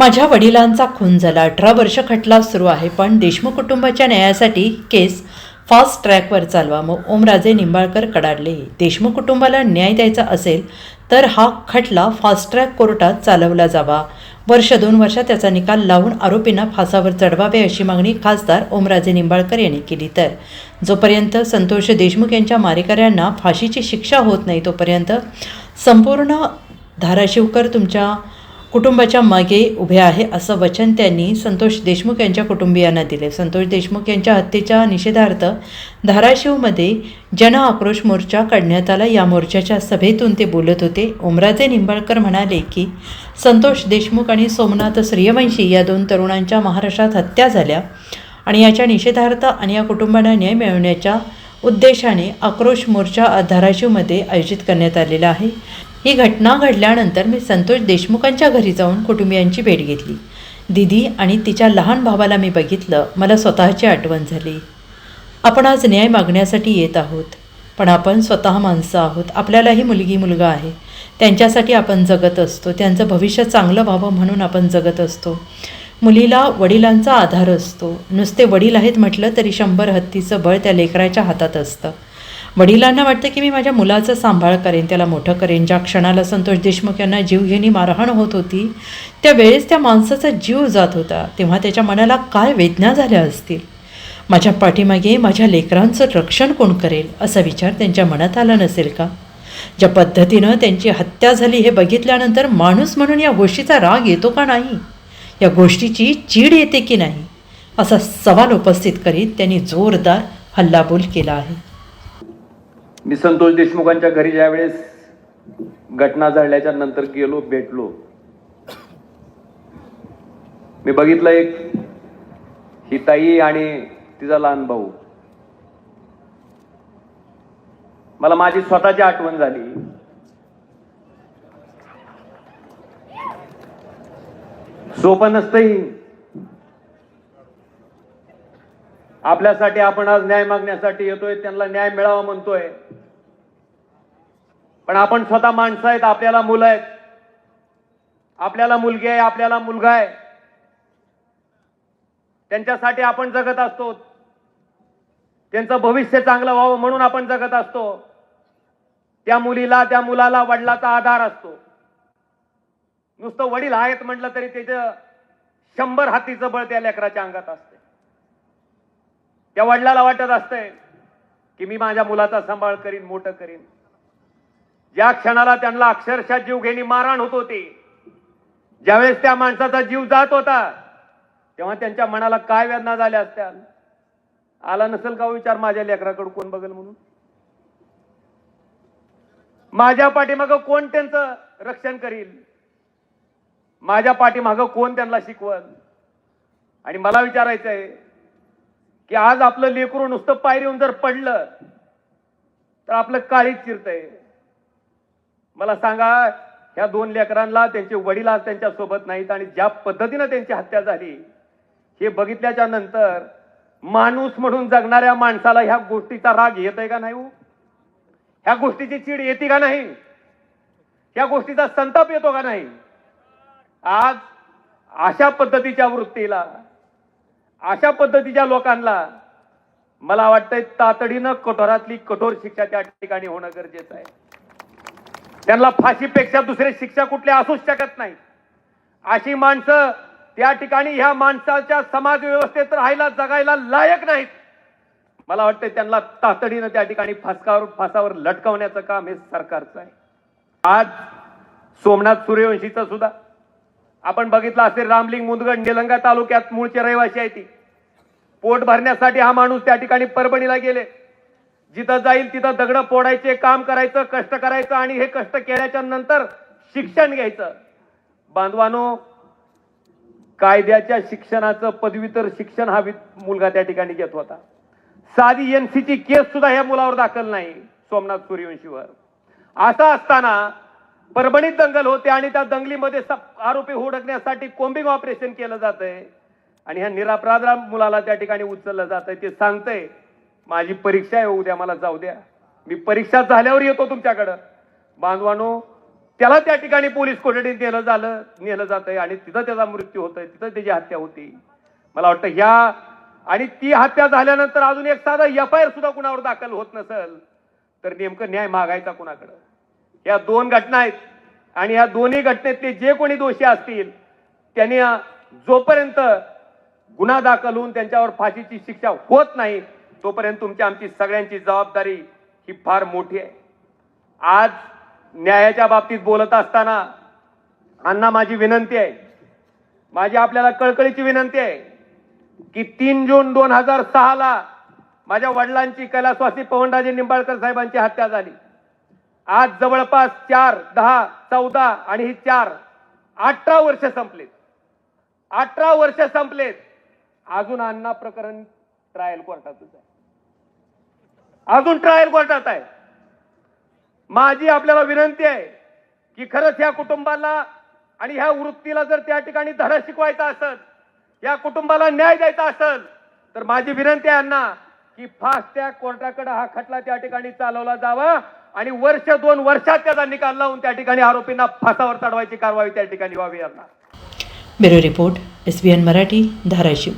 माझ्या वडिलांचा खून झाला. अठरा वर्ष खटला सुरू आहे पण देशमुख कुटुंबाच्या न्यायासाठी केस फास्ट ट्रॅकवर चालवा. मग ओमराजे निंबाळकर कडाडले. देशमुख कुटुंबाला न्याय द्यायचा असेल तर हा खटला फास्ट ट्रॅक कोर्टात चालवला जावा. वर्ष दोन वर्षात त्याचा निकाल लावून आरोपींना फासावर चढवावे अशी मागणी खासदार ओमराजे निंबाळकर यांनी केली. तर जोपर्यंत संतोष देशमुख यांच्या मारेकऱ्यांना फाशीची शिक्षा होत नाही तोपर्यंत संपूर्ण धाराशिवकर तुमच्या कुटुंबाच्या मागे उभे आहे असं वचन त्यांनी संतोष देशमुख यांच्या कुटुंबियांना दिले. संतोष देशमुख यांच्या हत्येच्या निषेधार्थ धाराशिवमध्ये जन आक्रोश मोर्चा काढण्यात आला. या मोर्चाच्या सभेतून ते बोलत होते. ओमराजे निंबाळकर म्हणाले की संतोष देशमुख आणि सोमनाथ सूर्यवंशी या दोन तरुणांच्या महाराष्ट्रात हत्या झाल्या आणि याच्या निषेधार्थ आणि या कुटुंबांना न्याय मिळवण्याच्या उद्देशाने आक्रोश मोर्चा धाराशिवमध्ये आयोजित करण्यात आलेला आहे. ही घटना घडल्यानंतर मी संतोष देशमुखांच्या घरी जाऊन कुटुंबियांची भेट घेतली. दिदी आणि तिच्या लहान भावाला मी बघितलं. मला स्वतःची आठवण झाली. आपण आज न्याय मागण्यासाठी येत आहोत. पण आपण स्वतः माणसं आहोत. आपल्यालाही मुलगी मुलगा आहे. त्यांच्यासाठी आपण जगत असतो. त्यांचं भविष्य चांगलं व्हावं म्हणून आपण जगत असतो. मुलीला वडिलांचा आधार असतो. नुसते वडील आहेत म्हटलं तरी शंभर हत्तीचं बळ त्या लेकराच्या हातात असतं. वडिलांना वाटतं की मी माझ्या मुलाचा सांभाळ करेन त्याला मोठं करेन. ज्या क्षणाला संतोष देशमुख यांना जीवघेणी मारहाण होत होती त्यावेळेस त्या माणसाचा जीव जात होता. तेव्हा त्याच्या मनाला काय वेदना झाल्या असतील? माझ्या पाठीमागे माझ्या लेकरांचं रक्षण कोण करेल असा विचार त्यांच्या मनात आला नसेल का? ज्या पद्धतीनं त्यांची हत्या झाली हे बघितल्यानंतर माणूस म्हणून या गोष्टीचा राग येतो का नाही? या गोष्टीची चीड येते की नाही? असा सवाल उपस्थित करीत त्यांनी जोरदार हल्लाबोल केला आहे. मी संतोष देशमुखांच्या घरी ज्यावेळेस घटना झाल्याच्यानंतर गेलो भेटलो. मी बघितलं एक ही ताई आणि तिचा लहान भाऊ. मला माझी स्वतःची आठवण झाली. सोपं नसतंही. आपल्यासाठी आपण आज न्याय मागण्यासाठी येतोय त्यांना न्याय मिळावा म्हणतोय. पण आपण स्वतः माणसं आहेत आपल्याला मुलं आहेत. आपल्याला मुलगी आहे आपल्याला मुलगा आहे. त्यांच्यासाठी आपण जगत असतो. त्यांचं भविष्य चांगलं व्हावं म्हणून आपण जगत असतो. त्या मुलीला त्या मुलाला वडिलाचा आधार असतो. नुसतं वडील आहेत म्हटलं तरी त्याचं शंभर हातीचं बळ त्या लेकराच्या अंगात असते त्या वडिलाला वाटत असतंय की मी माझ्या मुलाचा सांभाळ करीन मोठं करीन. ज्या क्षणाला त्यांना अक्षरशः जीव घेणी मारहाण होत होती ज्यावेळेस त्या माणसाचा जीव जात होता तेव्हा त्यांच्या मनाला काय वेदना झाल्या असत्या? आला नसेल का हो विचार माझ्या लेकराकडे कोण बघेल म्हणून? माझ्या पाठीमागं कोण त्यांचं रक्षण करील? माझ्या पाठीमागं कोण त्यांना शिकवल? आणि मला विचारायचं आहे की आज आपलं लेकरू नुसतं पायरीहून जर पडलं तर आपलं काळीच चिरतंय. मला सांगा ह्या दोन लेकरांना त्यांचे वडील आज त्यांच्यासोबत नाहीत आणि ज्या पद्धतीनं त्यांची हत्या झाली हे बघितल्याच्या नंतर माणूस म्हणून जगणाऱ्या माणसाला ह्या गोष्टीचा राग येतोय का नाही हो? ह्या गोष्टीची चीड येते का नाही? ह्या गोष्टीचा संताप येतो का नाही? आज अशा पद्धतीच्या वृत्तीला अशा पद्धतीच्या लोकांना मला वाटतंय तातडीनं कठोरातली कठोर शिक्षा त्या ठिकाणी होणं गरजेचं आहे. त्यांना फाशीपेक्षा दुसरे शिक्षा कुठले असूच शकत नाही. अशी माणसं त्या ठिकाणी ह्या माणसाच्या समाज व्यवस्थेत राहायला जगायला लायक नाहीत. मला वाटतं त्यांना तातडीनं त्या ठिकाणी फासकावर फासावर लटकवण्याचं काम हे सरकारचं आहे. आज सोमनाथ सूर्यवंशीचं सुद्धा. आपण बघितलं असेल रामलिंग मुदगड निलंगा तालुक्यात मूळचे रहिवासी आहे ती. पोट भरण्यासाठी हा माणूस त्या ठिकाणी परभणीला गेले. जिथं जाईल तिथं दगड फोडायचे काम करायचं कष्ट करायचं आणि हे कष्ट केल्याच्यानंतर शिक्षण घ्यायचं. बांधवानो कायद्याच्या शिक्षणाचं पदवीतर शिक्षण हा मुलगा त्या ठिकाणी घेत होता. साधी एनसीची केस सुद्धा ह्या मुलावर दाखल नाही सोमनाथ सूर्यवंशीवर. असं असताना परभणीत दंगल होते आणि त्या दंगलीमध्ये आरोपी हुडकण्यासाठी कोम्बिंग ऑपरेशन केलं जातंय. आणि ह्या निरापराध मुलाला त्या ठिकाणी उचललं जातंय ते सांगतंय माझी परीक्षा आहे उद्या मला जाऊ द्या. मी परीक्षा झाल्यावर येतो तुमच्याकडं. बांधवानो त्याला त्या ठिकाणी पोलीस कोठडीत नेलं झालं नेलं जात आहे आणि तिथं त्याचा मृत्यू होतोय तिथं त्याची हत्या होती. मला वाटतं ह्या आणि ती हत्या झाल्यानंतर अजून एक साधा एफ आय आर सुद्धा कुणावर दाखल होत नसेल तर नेमकं न्याय मागायचा कुणाकडं? या दोन घटना आहेत आणि या दोन्ही घटनेतले जे कोणी दोषी असतील त्यांनी जोपर्यंत गुन्हा दाखल होऊन त्यांच्यावर फाशीची शिक्षा होत नाही तोपर्यंत तुमची आमची सगळ्यांची जबाबदारी ही फार मोठी आहे. आज न्यायाच्या बाबतीत बोलत असताना अण्णा माझी विनंती आहे माझी आपल्याला कळकळीची विनंती आहे की तीन जून दोन हजार सहाला माझ्या वडिलांची कैलासवासी पवनराजे निंबाळकर साहेबांची हत्या झाली. आज जवळपास चार दहा चौदा आणि ही चार अठरा वर्ष संपलेत. अठरा वर्ष संपलेत. अजून अण्णा प्रकरण ट्रायल कोर्टातच आहे. अजून ट्रायल कोर्टात आहे. माझी आपल्याला विनंती आहे की खरंच ह्या कुटुंबाला आणि ह्या वृत्तीला जर त्या ठिकाणी धडा शिकवायचा असेल या कुटुंबाला न्याय द्यायचा असेल तर माझी विनंती आहे अण्णा की फास्ट त्या कोर्टाकडे हा खटला त्या ठिकाणी चालवला जावा आणि वर्ष दोन वर्षात त्याचा निकाल लावून त्या ठिकाणी आरोपींना फासावर चढवायची कारवाई त्या ठिकाणी व्हावी अण्णा. Bureau report S B N Marathi Dharashiv.